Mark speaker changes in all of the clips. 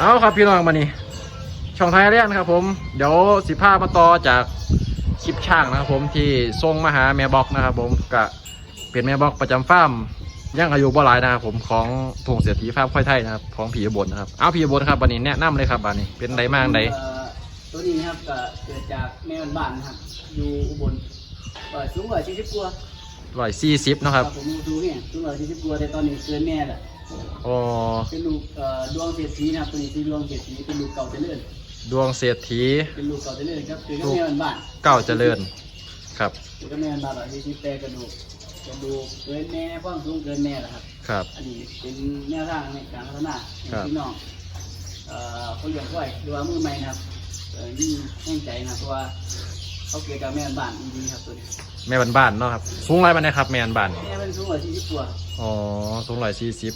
Speaker 1: เอาครับพี่น้องมานี่ช่องไทยเรียนครับผมเดี๋ยวสิภาพมาต่อจากคลิปช่างนะครับผมที่ส่งมาหาแม่บอกนะครับผมกะเป็นแม่บอกประจำฟาร์มย่างอายุบ่หลายนะครับผมของพงเสียทีฟาร์มค่อยไทยนะครับของผีอุบลนะครับเอาผีอุบลครับบันนี้แนะนำเลยครับบันนี้เป็นไดมากได
Speaker 2: เอ่อตัวนี้นะครับก็เกิดจากแม่บ้านๆนะครับอยู่อุบลเอ่อสูงกว่า40กว่า
Speaker 1: ร้อยสี่สิบนาะครับ
Speaker 2: ผมดูเนี่ยสูงกว่า40กว่าแต่ตอนนี้เกินแม่แหละ
Speaker 1: อ๋อ
Speaker 2: เป็นลูกเอ่อดวงเศรษฐีนะครับตัวนี้คือดวงเศรษฐีเป็นลูกเก่าเจริญ
Speaker 1: ดวงเศรษฐี
Speaker 2: เป็นลูกเก่าเจริญครับคือกับแม่บ้าน
Speaker 1: เก้าเจริญ ครับ
Speaker 2: ๆคือกับแม่บ้านๆแบบที่แต่กระดูกกระดูกเกินแม่ความสูงเกินแม่แหละครับ
Speaker 1: ครับ
Speaker 2: อันนี้เป็นแนวทางในการพัฒนาให้
Speaker 1: ครับ
Speaker 2: พี่น้องเอ่อคนเลี้ยงกล้วยดูว่ามือใหม่นะครับเอ่อยิ่งแห้งใจนะครับเพราะว่า เขาเกิดกับแม่บ้านดีๆครับตัวนี้
Speaker 1: แม่บ้านๆเนาะครับสูงไรบันไดครับ แม่บ้าน
Speaker 2: แม่เป็นสูงกว่าที่ตัว
Speaker 1: อ๋อสูงร้อยสี่สิบ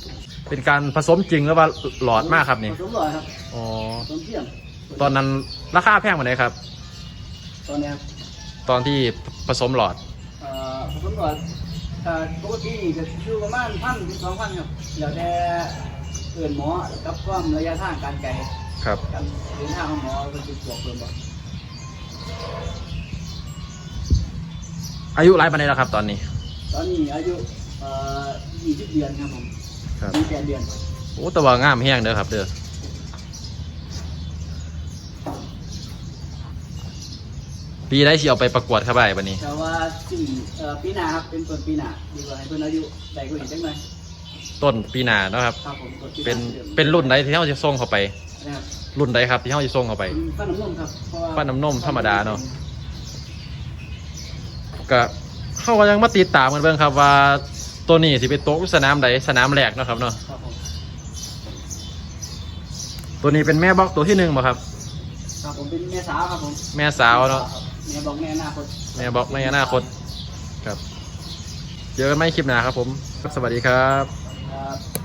Speaker 1: เป็นการผสมจริงหรือว่าหลอดมากครับนี่
Speaker 2: ผสมหลอดครับ
Speaker 1: อ๋อ
Speaker 2: ผสมเทียม
Speaker 1: ตอนนั้นราคาแพงกว่าไหนครับ
Speaker 2: ตอนนี้ครับ
Speaker 1: ตอนที่ผสมหลอด
Speaker 2: เอ่อผสมหลอดเอ่อปกตินี่จะอยู่ประมาณพันถึงสองพันครับแล้วแต่เอื่นหมอกับความระยะทางการไกล
Speaker 1: ครับ
Speaker 2: การเดินทางของหมอเป็นจุดบวกเพิ่มบ่
Speaker 1: อายุไรบันไดแล้วครับ ตอนนี้
Speaker 2: ตอนนี้อายุเอ่อ20เดือนครับผม
Speaker 1: ครับ
Speaker 2: มีแปดเดือน
Speaker 1: โอ้แตะว่างามแห้งเด้อครับ เด้อปีได้สิเอาไปประกวดครับไอ้บันนี้
Speaker 2: แต่ว่าสิ่งเอ่อปีหน้าครับเป็นต้นปีหน้าดีกว่าให้เพิ่นอายุใหญ่กว่านี้จังหน่อย
Speaker 1: ต้นปีหน้าเนาะครับ
Speaker 2: ครับผมต้นปีห
Speaker 1: เป็น
Speaker 2: ดือ
Speaker 1: เป็นรุ่นใดที่เขาจะส่งเข้าไป
Speaker 2: นะครับ
Speaker 1: รุ่นใดครับที่เขาจะส่งเข้าไป
Speaker 2: เป็นฟันน้ำนมครับเพราะว่า
Speaker 1: ฟันน้ำนมธรรมดาเนาะ ก็เขาก็ยังมาติดตามกันเบิ่งครับว่าตัวนี้สิเป็นโต๊ะสนามใดสนามแรกเนาะครับเนาะ
Speaker 2: ครับผม
Speaker 1: ตัวนี้เป็นแม่บล็อกตัวที่หนึ่งป่ะครับ
Speaker 2: ครับผมเป็นแม่สาวครับผม
Speaker 1: แม่สาวเนาะ
Speaker 2: แม่บอกแม่อนาคต
Speaker 1: แม่บล็อกในอนาคตครับเจอกันไม่คลิปหน้าครับผม สวัสดีครับ
Speaker 2: ครับ